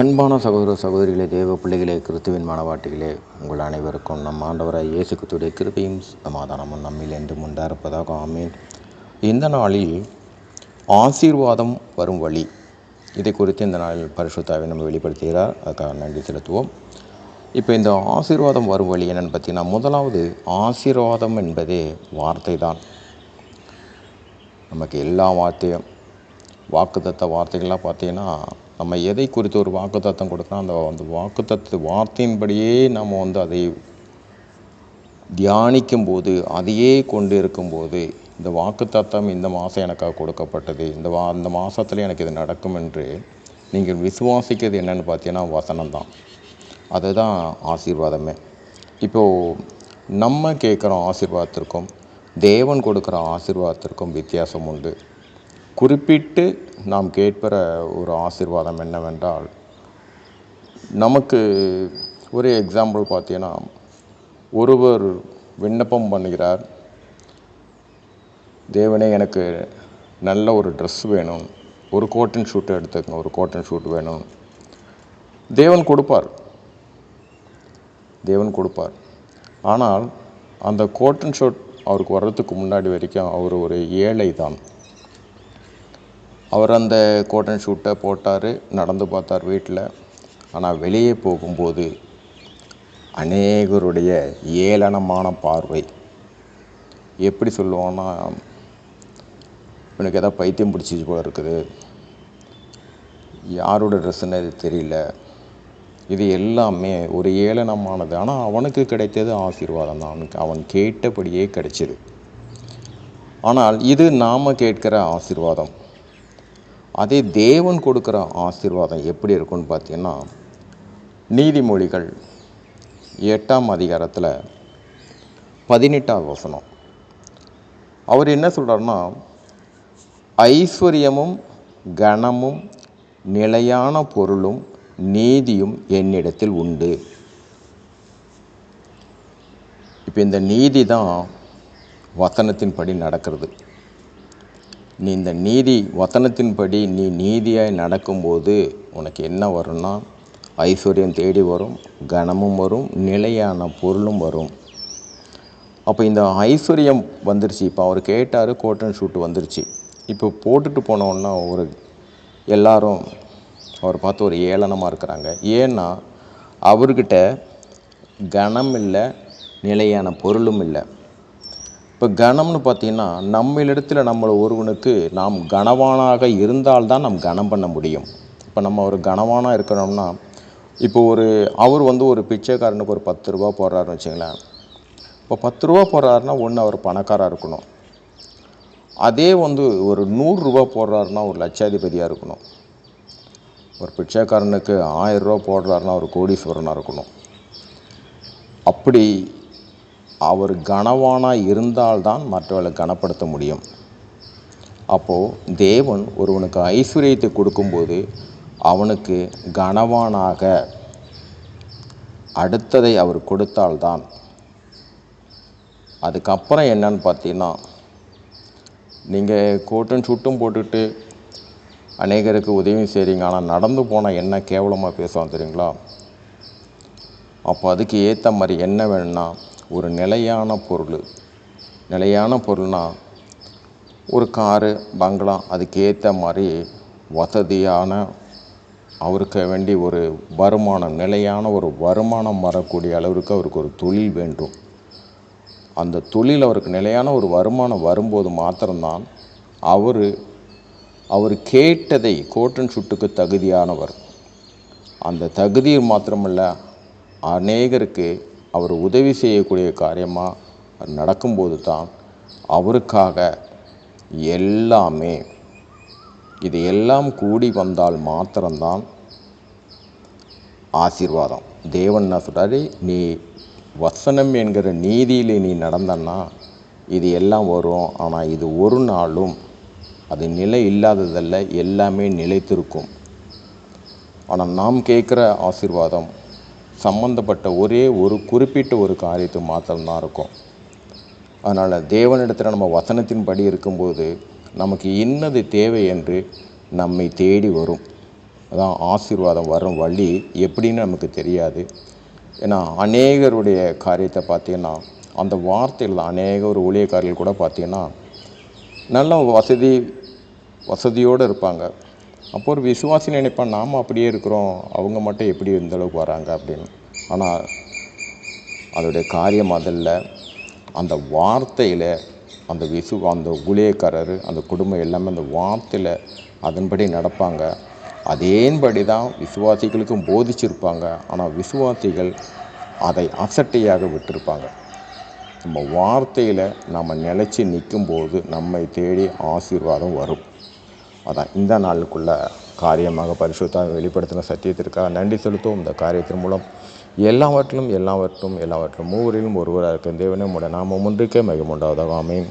அன்பான சகோதர சகோதரிகளே தேவ பிள்ளைகளே கிறிஸ்துவின் மனவாட்டிகளே உங்கள் அனைவருக்கும் நம் ஆண்டவராய் இயேசு கிறிஸ்துடைய கிருபையும் சமாதானமும் நம்மில் என்று உண்டாயிருப்பதாக ஆமேன். இந்த நாளில் ஆசீர்வாதம் வரும் வழி இதை குறித்து இந்த நாளில் பரிசுத்தாவை நம்ம வெளிப்படுத்துகிறார். அதுக்காக நன்றி செலுத்துவோம். இப்போ இந்த ஆசீர்வாதம் வரும் வழி என்னென்னு பார்த்தீங்கன்னா முதலாவது ஆசீர்வாதம் என்பதே வார்த்தை தான் நமக்கு எல்லா வார்த்தையும் வாக்குத்தத்த வார்த்தைகள்லாம் பார்த்தீங்கன்னா நம்ம எதை குறித்து ஒரு வாக்குத்தத்தம் கொடுக்குறோம் அந்த அந்த வாக்குத்தத்து வார்த்தையின்படியே நம்ம வந்து அதை தியானிக்கும் போது அதையே கொண்டு இருக்கும்போது இந்த வாக்குத்தத்தம் இந்த மாதம் எனக்காக கொடுக்கப்பட்டது இந்த வா அந்த மாதத்தில் எனக்கு இது நடக்கும் என்று நீங்கள் விசுவாசிக்கிறது என்னென்னு பார்த்தீங்கன்னா வசனம் தான் அதுதான் ஆசீர்வாதமே. இப்போது நம்ம கேட்குற ஆசீர்வாதத்திற்கும் தேவன் கொடுக்குற ஆசீர்வாதத்திற்கும் வித்தியாசம் உண்டு. குறிப்பிட்டு நாம் கேட்பற ஒரு ஆசீர்வாதம் என்னவென்றால் நமக்கு ஒரு எக்ஸாம்பிள் பார்த்தீங்கன்னா ஒருவர் விண்ணப்பம் பண்ணுகிறார். தேவனே எனக்கு நல்ல ஒரு ட்ரெஸ் வேணும். ஒரு கோட்டன் ஷூட் எடுத்துக்கங்க. ஒரு கோட்டன் ஷூட் வேணும். தேவன் கொடுப்பார். தேவன் கொடுப்பார். ஆனால் அந்த கோட்டன் ஷூட் அவருக்கு வர்றதுக்கு முன்னாடி வரைக்கும் அவர் ஒரு ஏழை தான் அவர் அந்த கோட்டன் ஷூட்டை போட்டார் நடந்து பார்த்தார் வீட்டில். ஆனால் வெளியே போகும்போது அநேகருடைய ஏளனமான பார்வை. எப்படி சொல்லுவோன்னா இவனுக்கு எதாவது பைத்தியம் பிடிச்சிச்சு போல இருக்குது. யாரோட ட்ரெஸ்ஸுன்னு தெரியல. இது எல்லாமே ஒரு ஏளனமானது. ஆனால் அவனுக்கு கிடைத்தது ஆசீர்வாதம் தான். அவனுக்கு அவன் கேட்டபடியே கிடைச்சிது. ஆனால் இது நாம் கேட்கிற ஆசீர்வாதம். அதே தேவன் கொடுக்குற ஆசீர்வாதம் எப்படி இருக்குன்னு பார்த்தீங்கன்னா நீதிமொழிகள் எட்டாம் அதிகாரத்தில் பதினெட்டாவது வசனம். அவர் என்ன சொல்கிறாருன்னா ஐஸ்வர்யமும் கனமும் நிலையான பொருளும் நீதியும் என்னிடத்தில் உண்டு. இப்போ இந்த நீதி தான் வசனத்தின்படி நடக்கிறது. நீ இந்த நீதி வத்தனத்தின்படி நீ நீதியாய் நடக்கும்போது உனக்கு என்ன வரும்னா ஐஸ்வர்யம் தேடி வரும் கனமும் வரும் நிலையான பொருளும் வரும். அப்போ இந்த ஐஸ்வர்யம் வந்துருச்சு. இப்போ அவர் கேட்டார் கோட்டன் ஷூட் வந்துருச்சு. இப்போ போட்டுட்டு போனோன்னா ஒரு எல்லாரும் அவர் பார்த்து ஒரு ஏளனமாக இருக்கிறாங்க. ஏன்னா அவர்கிட்ட கனம் இல்லை நிலையான பொருளும் இல்லை. இப்போ கனம்னு பார்த்தீங்கன்னா நம்மளிடத்தில் நம்மளை ஒருவனுக்கு நாம் கனவானாக இருந்தால்தான் நாம் கனம் பண்ண முடியும். இப்போ நம்ம ஒரு கனவானாக இருக்கணும்னா இப்போ ஒரு அவர் வந்து ஒரு பிச்சைக்காரனுக்கு ஒரு பத்து ரூபா போடுறாருன்னு வச்சுங்களேன். இப்போ பத்து ரூபா போடுறாருன்னா ஒன்று அவர் பணக்காராக இருக்கணும். அதே வந்து ஒரு நூறுரூவா போடுறாருன்னா ஒரு லட்சாதிபதியாக இருக்கணும். ஒரு பிச்சைக்காரனுக்கு ஆயிரரூவா போடுறாருன்னா ஒரு கோடீஸ்வரனாக இருக்கணும். அப்படி அவர் கனவானாக இருந்தால்தான் மற்றவர்களை கனப்படுத்த முடியும். அப்போது தேவன் ஒருவனுக்கு ஐஸ்வர்யத்தை கொடுக்கும்போது அவனுக்கு கனவானாக அடுத்ததை அவர் கொடுத்தால்தான். அதுக்கப்புறம் என்னன்னு பார்த்தீங்கன்னா நீங்கள் கோட்டும் சுட்டும் போட்டுட்டு அநேகருக்கு உதவியும் செய்கிறீங்க ஆனால் நடந்து போனால் என்ன கேவலமாக பேசுவான் தெரியுங்களா? அப்போ அதுக்கு ஏற்ற மாதிரி என்ன வேணும்னா ஒரு நிலையான பொருள். நிலையான பொருள்னால் ஒரு காரு பங்களா அதுக்கேற்ற மாதிரி வசதியான அவருக்கு வேண்டி ஒரு வருமானம் நிலையான ஒரு வருமானம் வரக்கூடிய அளவிற்கு அவருக்கு ஒரு தொழில் வேண்டும். அந்த தொழில் அவருக்கு நிலையான ஒரு வருமானம் வரும்போது மாத்திரம்தான் அவர் அவர் கேட்டதை கோட்டன் சுட்டுக்கு தகுதியானவர். அந்த தகுதியை மாத்திரமல்ல அநேகருக்கு அவர் உதவி செய்யக்கூடிய காரியமாக நடக்கும்போது தான் அவருக்காக எல்லாமே இது எல்லாம் கூடி வந்தால் மாத்திரம்தான் ஆசீர்வாதம். தேவன் என்ன சொல்கிறாரு நீ வசனம் என்கிற நீதியில் நீ நடந்தன்னா இது எல்லாம் வரும். ஆனால் இது ஒரு நாளும் அது நிலை இல்லாததல்ல எல்லாமே நிலைத்திருக்கும். ஆனால் நாம் கேட்குற ஆசீர்வாதம் சம்மந்தப்பட்ட ஒரே ஒரு குறிப்பிட்ட ஒரு காரியத்தை மாத்திரம்தான் இருக்கும். அதனால் தேவனிடத்தில் நம்ம வசனத்தின்படி இருக்கும்போது நமக்கு இன்னது தேவை என்று நம்மை தேடி வரும். அதான் ஆசீர்வாதம் வரும் வழி எப்படின்னு நமக்கு தெரியாது. ஏன்னா அநேகருடைய காரியத்தை பார்த்தீங்கன்னா அந்த வார்த்தையில் தான் அநேக ஒரு ஊழியக்காரர்கள் கூட பார்த்தீங்கன்னா நல்ல வசதி வசதியோடு இருப்பாங்க. அப்போ ஒரு விசுவாசி நினைப்பான் நாம் அப்படியே இருக்கிறோம். அவங்க மட்டும் எப்படி இருந்த அளவுக்கு வராங்க அப்படின்னு. ஆனால் அதோடைய காரியம் அதில் அந்த வார்த்தையில் அந்த விசு அந்த ஊழியக்காரர் அந்த குடும்பம் எல்லாமே அந்த வார்த்தையில் அதன்படி நடப்பாங்க. அதேன்படி தான் விசுவாசிகளுக்கும் போதிச்சிருப்பாங்க. ஆனால் விசுவாசிகள் அதை அசட்டையாக விட்டிருப்பாங்க. நம்ம வார்த்தையில் நம்ம நிலச்சி நிற்கும்போது நம்மை தேடி ஆசீர்வாதம் வரும். அதான் இந்த நாளுக்குள்ள காரியமாக பரிசுத்தாக வெளிப்படுத்தின சத்தியத்திற்காக நன்றி செலுத்தும் இந்த காரியத்தின் மூலம் எல்லாவற்றிலும் எல்லாவற்றிலும் எல்லாவற்றிலும் மூவரிலும் ஒருவராக இருக்கும் தேவனே உடைய நாமம் ஒன்றுக்கே மிக உண்டாவதாக. அமையும்